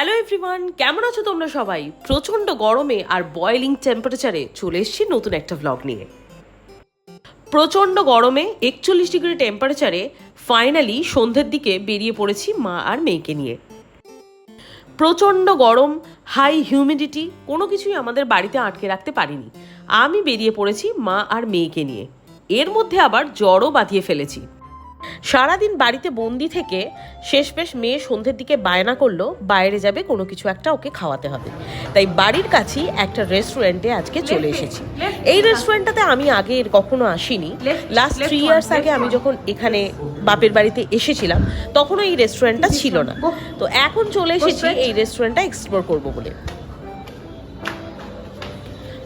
Hello everyone কেমন আছো তোমরা সবাই? প্রচণ্ড গরমে আর বয়েলিং টেম্পারেচারে চলে এসেছি নতুন একটা ভ্লগ নিয়ে। প্রচণ্ড গরমে একচল্লিশ ডিগ্রি টেম্পারেচারে ফাইনালি সন্ধ্যের দিকে বেরিয়ে পড়েছি মা আর মেয়েকে নিয়ে। প্রচণ্ড গরম হাই হিউমিডিটি কোনো কিছুই আমাদের বাড়িতে আটকে রাখতে পারিনি। আমি বেরিয়ে পড়েছি মা আর মেয়েকে নিয়ে। এর মধ্যে আবার জ্বরও বাঁধিয়ে ফেলেছি। সারাদিন বাড়িতে বন্দি থেকে শেষমেশ মেয়ে সন্ধ্যের দিকে বায়না করল বাইরে যাবে কোনো কিছু একটা ওকে খাওয়াতে হবে। তাই বাড়ির কাছেই একটা রেস্টুরেন্টে আজকে চলে এসেছি। এই রেস্টুরেন্টটাতে আমি আগে এর কখনো আসিনি। লাস্ট থ্রি ইয়ার্স আগে আমি যখন এখানে বাপের বাড়িতে এসেছিলাম তখনও এই রেস্টুরেন্টটা ছিল না। তো এখন চলে এসেছি এই রেস্টুরেন্টটা এক্সপ্লোর করব বলে।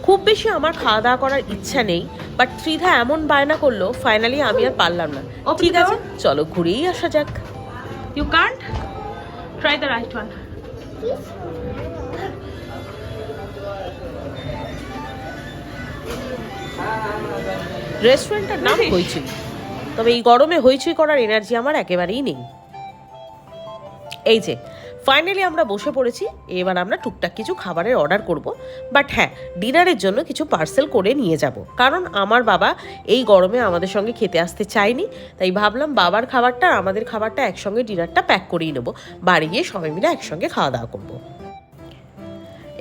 খুব বেশি আমার খাওয়া দাওয়া করার ইচ্ছা নেই। বাট ত্রিধা এমন বায়না করল ফাইনালি আমি আর পারলাম না। ঠিক আছে? চলো ঘুরেই আসা যাক। You can't Try the right one. রেস্টুরেন্টটার নাম হইচই। তবে এই গরমে হইচই করার এনার্জি আমার একেবারেই নেই। এই যে ফাইনালি আমরা বসে পড়েছি। এবার আমরা টুকটাক কিছু খাবারের অর্ডার করব। বাট হ্যাঁ ডিনারের জন্য কিছু পার্সেল করে নিয়ে যাব। কারণ আমার বাবা এই গরমে আমাদের সঙ্গে খেতে আসতে চায়নি। তাই ভাবলাম বাবার খাবারটা আর আমাদের খাবারটা একসঙ্গে ডিনারটা প্যাক করেই নেব। বাড়ি গিয়ে সবাই মিলে একসঙ্গে খাওয়া দাওয়া করব।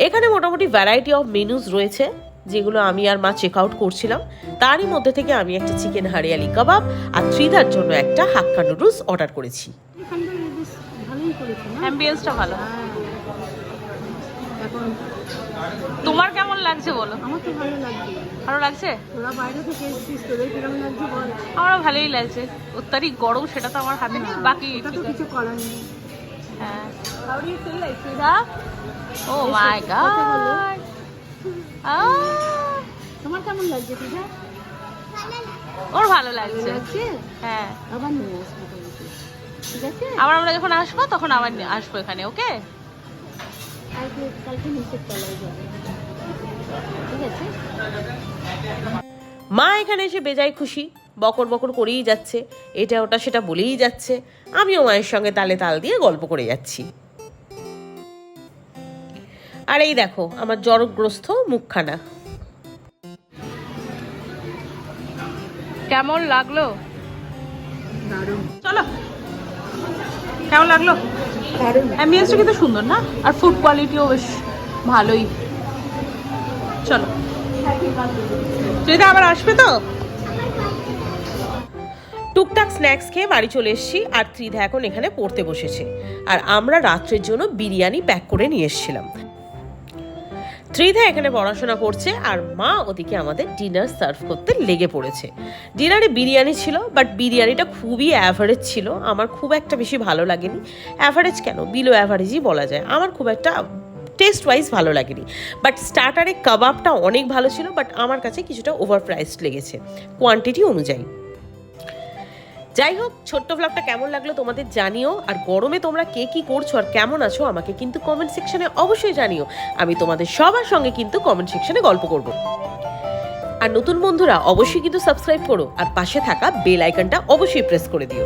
এখানে মোটামুটি ভ্যারাইটি অফ মেনুজ রয়েছে, যেগুলো আমি আর মা চেক আউট করছিলাম। তারই মধ্যে থেকে আমি একটা চিকেন হারিয়ালি কাবাব আর ত্রিধার জন্য একটা হাক্কা নুডলস অর্ডার করেছি। করেছে না? অ্যাম্বিয়েন্সটা ভালো। হ্যাঁ। এখন তোমার কেমন লাগছে বলো? আমার তো ভালো লাগছে। ভালো লাগছে? তোরা বাইরে থেকে এসেছিস তোদের কিরম লাগছে বল। আমার ভালোই লাগছে। অত্যাধিক গরম সেটা তো আমার হাতে নেই বাকি তো কিছু করার নেই। হ্যাঁ। বলো। god. Ah, তোমার কেমন লাগছে তুই ওর ভালো লাগছে। হ্যাঁ। আবার নিয়ে আসব আবার আমরা যখন আসব তখন আবার আসব এখানে ওকে? মা এখানে এসে বেজায় খুশি বকর বকর করেই যাচ্ছে। এটা ওটা সেটা বলেই যাচ্ছে। আমিও মায়ের সঙ্গে তালে তাল দিয়ে গল্প করে যাচ্ছি। আর এই দেখো আমার জ্বরগ্রস্ত মুখখানা। কেমন লাগল? চলো। কেমন লাগল? অ্যাম্বিয়েন্সটা কিন্তু সুন্দর না? আর ফুড কোয়ালিটিও বেশ ভালোই। চলো। যদি আবার আসবে তো? টুকটাক স্ন্যাক্স খেয়ে বাড়ি চলে এসেছি আর ত্রিধা এখন এখানে পড়তে বসেছে। আর আমরা রাত্রের জন্য বিরিয়ানি প্যাক করে নিয়ে এসেছিলাম। ত্রিধা এখানে পড়াশোনা করছে আর মা ওদিকে আমাদের ডিনার সার্ভ করতে লেগে পড়েছে। ডিনারে বিরিয়ানি ছিল বাট বিরিয়ানিটা খুবই অ্যাভারেজ ছিল। আমার খুব একটা বেশি ভালো লাগেনি। অ্যাভারেজ কেন? বিলো অ্যাভারেজই বলা যায়। আমার খুব একটা টেস্ট ওয়াইজ ভালো লাগেনি। বাট স্টার্টারে কাবাবটা অনেক ভালো ছিল বাট আমার কাছে কিছুটা ওভার প্রাইসড লেগেছে। কোয়ান্টিটি অনুযায়ী। যাই হোক, ছোট্ট ভ্লগটা কেমন লাগল তোমাদের জানিও, আর গরমে তোমরা কে কি করছ আর কেমন আছো আমাকে কিন্তু কমেন্ট সেকশনে অবশ্যই জানিও। আমি তোমাদের সবার সঙ্গে কিন্তু কমেন্ট সেকশনে গল্প করব। আর নতুন বন্ধুরা, অবশ্যই কিন্তু সাবস্ক্রাইব করো, আর পাশে থাকা বেল আইকনটা অবশ্যই প্রেস করে দিও।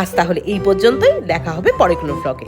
আজ তাহলে এই পর্যন্তই, দেখা হবে পরে কোনো ভ্লগে